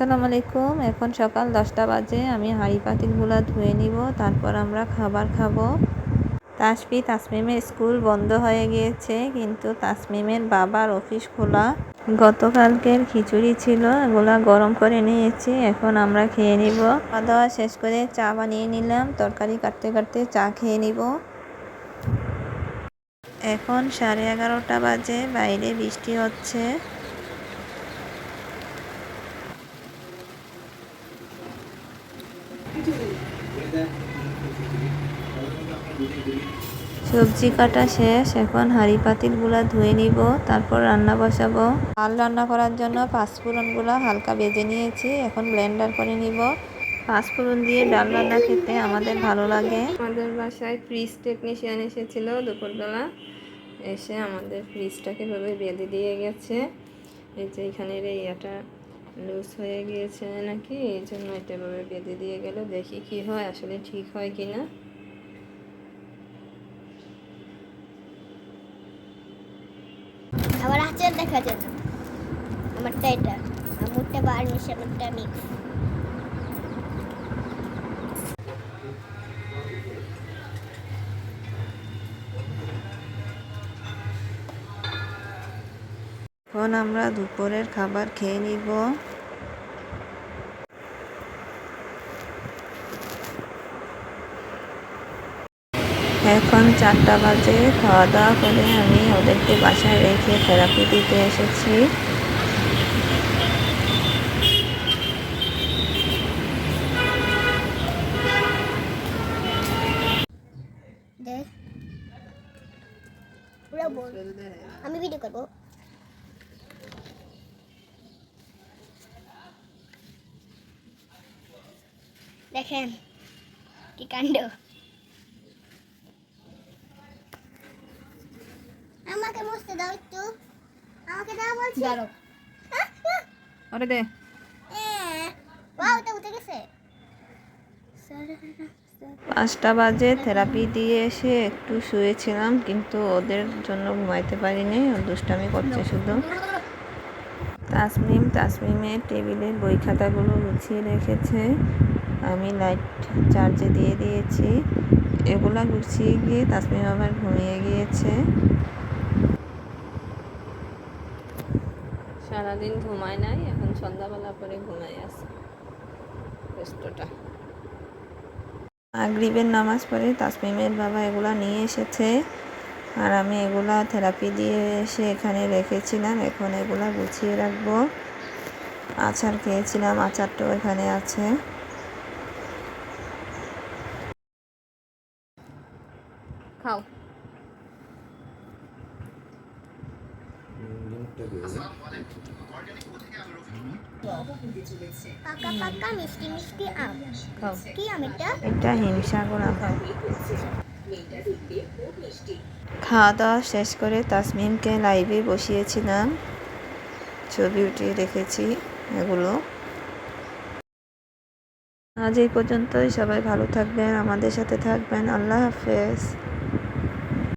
আসসালামু আলাইকুম। এখন সকাল দশটা বাজে। আমি হাঁড়ি পাতিলগুলো ধুয়ে নিব, তারপর আমরা খাবার খাব। তাসপি তাসমিমের স্কুল বন্ধ হয়ে গিয়েছে, কিন্তু তাসমিমের বাবার অফিস খোলা। গতকালকের খিচুড়ি ছিল, এগুলা গরম করে নিয়েছি, এখন আমরা খেয়ে নিব। খাওয়া দাওয়া শেষ করে চা বানিয়ে নিলাম, তরকারি কাটতে কাটতে চা খেয়ে নিব। এখন সাড়ে এগারোটা বাজে, বাইরে বৃষ্টি হচ্ছে। সবজি কাটা শেষ, এখন হাঁড়ি পাতিলগুলা ধুয়ে নিব, তারপর রান্না বসাবো। ডাল রান্না করার জন্য পাঁচফোড়নগুলো হালকা বেজে নিয়েছি, এখন ব্লেন্ডার করে নিব। পাঁচফোড়ন দিয়ে ডাল রান্না খেতে আমাদের ভালো লাগে। আমাদের বাসায় ফ্রিজ টেকনিশিয়ান এসেছিল দুপুরবেলা। এসে আমাদের ফ্রিজটাকে ভাবে বেঁধে দিয়ে গেছে। এই যে এখানের এই এটা লুজ হয়ে গিয়েছে নাকি? এই জন্য এটা বেঁধে দিয়ে গেল। দেখি কি হয়, আসলে ঠিক হয় কি না। আবার আচার দেখা যায় আমারটা এটা। আমুরটা মিশে আমারটা মিক্স। এখন আমরা দুপুরের খাবার খেয়ে নিব। এখন চারটা বাজে খাওয়া দাওয়া করে আমি ওদেরকে বাসায় রেখে থেরাপি দিতে এসেছি। আমি ভিডিও করব। দেখেন কি কাণ্ড। আমাকে বসতে দাও একটু। আমাকে দাও বলছি। দাঁড়ো ওরে দে। ওয়াও এটা উঠে গেছে। পাঁচটা বাজে থেরাপি দিয়ে এসে একটু শুয়েছিলাম কিন্তু ওদের জন্য ঘুমাইতে পারিনি ও দুষ্টামি করছে শুধু। তাসমিম তাসমিমের টেবিলের বই খাতাগুলো গুছিয়ে রেখেছে। আমি লাইট চার্জে দিয়ে দিয়েছি। এগুলা গুছিয়ে গিয়ে তাসমিম আবার ঘুমিয়ে গিয়েছে। সারাদিন ঘুমায় নাই, এখন সন্ধ্যাবেলা করে ঘুমাই কষ্টটা মাগরিবের নামাজ পড়ে তাসমিমের বাবা এগুলা নিয়ে এসেছে। আর আমি এগুলা থেরাপি দিয়ে এসে এখানে রেখেছিলাম। এখন এগুলা গুছিয়ে রাখব। আচার খেয়েছিলাম আচারটাও এখানে আছে। খাও। পাকা পাকা মিষ্টি মিষ্টি আম। খাও। কি আম এটা? এটা হিমসাগর আম। খাওয়া দাওয়া শেষ করে তাসমিমকে লাইভে বসিয়েছিলাম। ছবি উঠিয়ে রেখেছি এগুলো। আজ এই পর্যন্তই। সবাই ভালো থাকবেন, আমাদের সাথে থাকবেন। আল্লাহ হাফেজ।